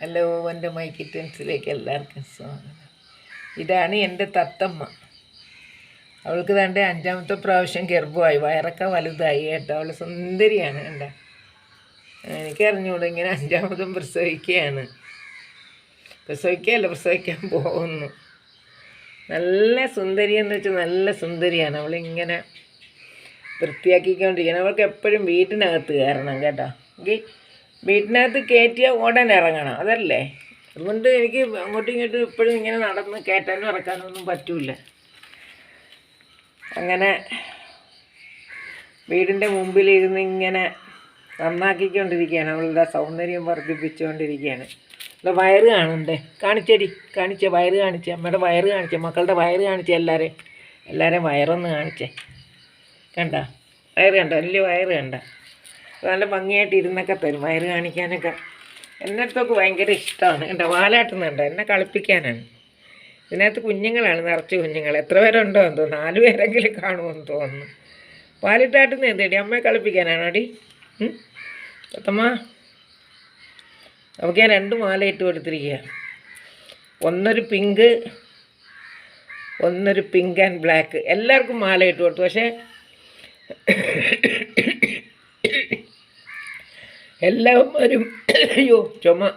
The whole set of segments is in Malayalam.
ഹലോ എന്റെ മൈ കിറ്റൻസിലേക്ക് എല്ലാവർക്കും സ്വാഗതം. ഇതാണ് എന്റെ തത്തമ്മ. അവൾക്ക് തന്റെ അഞ്ചാമത്തെ പ്രാവശ്യം ഗർഭമായി. വയറൊക്കെ വലുതായി കേട്ടോ. അവൾ സുന്ദരിയാണ് കണ്ട. എനിക്കറിഞ്ഞൂടെ ഇങ്ങനെ അഞ്ചാമതും പ്രസവിക്കുകയാണ്. പ്രസവിക്കുകയല്ല പ്രസവിക്കാൻ പോകുന്നു. നല്ല സുന്ദരി എന്ന് വെച്ചാൽ നല്ല സുന്ദരിയാണ്. അവളിങ്ങനെ വൃത്തിയാക്കിക്കൊണ്ടിരിക്കണം അവൾക്ക് എപ്പോഴും വീട്ടിനകത്ത് കയറണം കേട്ടോ. എങ്കിൽ വീട്ടിനകത്ത് കയറ്റിയാൽ ഉടൻ ഇറങ്ങണം. അതല്ലേ? അതുകൊണ്ട് എനിക്ക് അങ്ങോട്ടും ഇങ്ങോട്ടും ഇപ്പോഴും ഇങ്ങനെ നടന്ന് കയറ്റാനും ഇറക്കാനും ഒന്നും പറ്റൂല. അങ്ങനെ വീടിന്റെ മുമ്പിലിരുന്ന് ഇങ്ങനെ നന്നാക്കിക്കൊണ്ടിരിക്കുകയാണ്. അവളുടെ സൗന്ദര്യം വർദ്ധിപ്പിച്ചുകൊണ്ടിരിക്കുകയാണ്. ഇവിടെ വയറ് കാണണ്ടേ കാണിച്ചടി. കാണിച്ച വയറ് കാണിച്ച. അമ്മയുടെ വയറ് കാണിച്ച. മക്കളുടെ വയറ് കാണിച്ച എല്ലാവരെയും എല്ലാവരെയും വയറൊന്ന് കാണിച്ചേ. കണ്ട? വയറ് കണ്ട? വലിയ വയറ് കണ്ട? നല്ല ഭംഗിയായിട്ട് ഇരുന്നൊക്കെ തരും വയറ് കാണിക്കാനൊക്കെ. എന്നടുത്തൊക്കെ ഭയങ്കര ഇഷ്ടമാണ് എന്റെ വാലാട്ടുന്നുണ്ട് എന്നെ കളിപ്പിക്കാനാണ്. ഇതിനകത്ത് കുഞ്ഞുങ്ങളാണ് നിറച്ച് കുഞ്ഞുങ്ങൾ എത്ര പേരുണ്ടോ എന്തോ നാല് പേരെങ്കിലും കാണുമെന്ന് തോന്നുന്നു. പാലിട്ടാട്ടുന്ന എന്തേടി അമ്മയെ കളിപ്പിക്കാനാണോ അടി? പത്തമ്മ നമുക്ക് ഞാൻ രണ്ട് മാല ഇട്ട് കൊടുത്തിരിക്കുക ഒന്നൊരു പിങ്ക് ഒന്നൊരു പിങ്ക് ആൻഡ് ബ്ലാക്ക്. എല്ലാവർക്കും മാല ഇട്ട് കൊടുത്തു. പക്ഷേ എല്ലാവരും അയ്യോ ചുമ.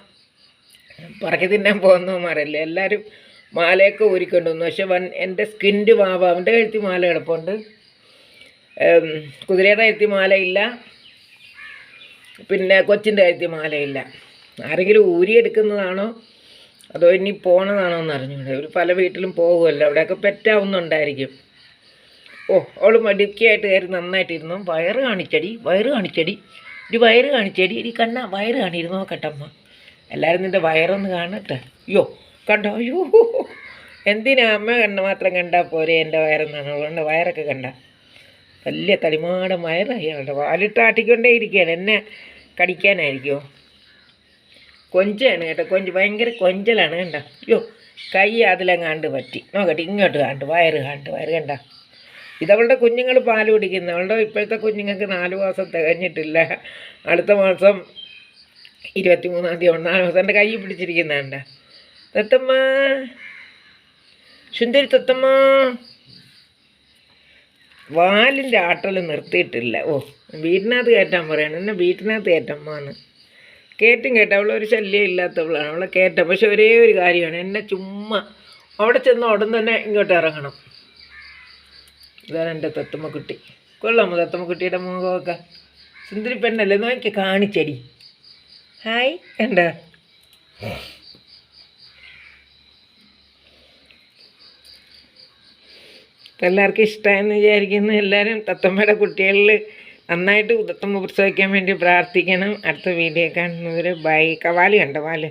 പറക്കി തിന്നാൻ പോകുന്നവന്മാരല്ലേ? എല്ലാവരും മാലയൊക്കെ ഊരിക്കൊണ്ട് വന്നു പക്ഷെ വൻ എന്റെ സ്കിന്റെ വാവ അവന്റെ കഴുത്തി മാല കിടപ്പുണ്ട്. കുതിരയുടെ കഴുത്തി മാലയില്ല. പിന്നെ കൊച്ചിന്റെ കഴുത്തി മാലയില്ല. ആരെങ്കിലും ഊരിയെടുക്കുന്നതാണോ? അതോ ഇനി പോണതാണോ എന്ന് അറിഞ്ഞൂടെ ഒരു പല വീട്ടിലും പോകുമല്ലോ. അവിടെയൊക്കെ പെറ്റാവുന്നുണ്ടായിരിക്കും. ഓ അവൾ മടുക്കിയായിട്ട് കയറി നന്നായിട്ടിരുന്നു. വയറ് കാണിച്ചടി വയറ് കാണിച്ചടി. ഒരു വയറ് കാണിച്ചടി ഇടി കണ്ണ വയറ് കാണിയിരുന്നോ കേട്ടമ്മ എല്ലാവരും നിന്റെ വയറൊന്ന് കാണട്ടെ. അയ്യോ കണ്ടോ? അയ്യോ എന്തിനാ അമ്മ കണ്ണ മാത്രം കണ്ടാൽ പോരെ എന്റെ വയറെന്നാണ്? അതുകൊണ്ട് വയറൊക്കെ കണ്ട. വലിയ തടിമാടൻ വയറ് അവളുടെ വാലിട്ട് ആട്ടിക്കൊണ്ടേ ഇരിക്കുകയാണ്. എന്നെ കടിക്കാനായിരിക്കുമോ കൊഞ്ചാണ് കേട്ടോ കൊഞ്ച്. ഭയങ്കര കൊഞ്ചലാണ് കണ്ട. അയ്യോ കൈ അതിലെങ്ങാണ്ട് പറ്റി. നോക്കട്ടെ ഇങ്ങോട്ട് കാണ്ട് വയറ് കാണ്ട് വയറ് കണ്ട. ഇതവളുടെ കുഞ്ഞുങ്ങൾ പാൽ കുടിക്കുന്ന. അവളുടെ ഇപ്പോഴത്തെ കുഞ്ഞുങ്ങൾക്ക് നാല് മാസം തികഞ്ഞിട്ടില്ല. അടുത്ത മാസം ഇരുപത്തി മൂന്നാം തീയതി ഒന്നാം മാസം. എന്റെ കൈ പിടിച്ചിരിക്കുന്നുണ്ട്. തത്തമ്മ. സുന്ദരി തത്തമ്മ. വാലിന്റെ ആട്ടൽ നിർത്തിയിട്ടില്ല. ഓ വീട്ടിനകത്ത് കയറ്റാൻ പറയണം. എന്നെ വീട്ടിനകത്ത് കയറ്റമ്മാണ് കയറ്റും കേട്ടോ. അവളൊരു ശല്യം ഇല്ലാത്തവളാണ്. അവളെ കയറ്റാം പക്ഷെ ഒരേ ഒരു കാര്യമാണ്. എന്നെ ചുമ്മാ അവിടെ ചെന്ന് ഉടൻ തന്നെ ഇങ്ങോട്ട് ഇറങ്ങണം. ഇതാണ് എന്റെ തത്തമ്മക്കുട്ടി കൊള്ളാമോ തത്തമ്മക്കുട്ടിയുടെ മുഖമൊക്കെ? സുന്ദരി പെണ്ണല്ലേ? നോക്കി കാണിച്ചടി. ഹായ് എന്താ? എല്ലാവർക്കും ഇഷ്ടമായെന്ന് വിചാരിക്കുന്നു. എല്ലാവരും തത്തമ്മയുടെ കുട്ടികളിൽ നന്നായിട്ട് തത്തമ്മ പ്രസവിക്കാൻ വേണ്ടി പ്രാർത്ഥിക്കണം. അടുത്ത വീഡിയോ കാണുന്നവർ ബൈ. കവാൽ കണ്ട? വാൽ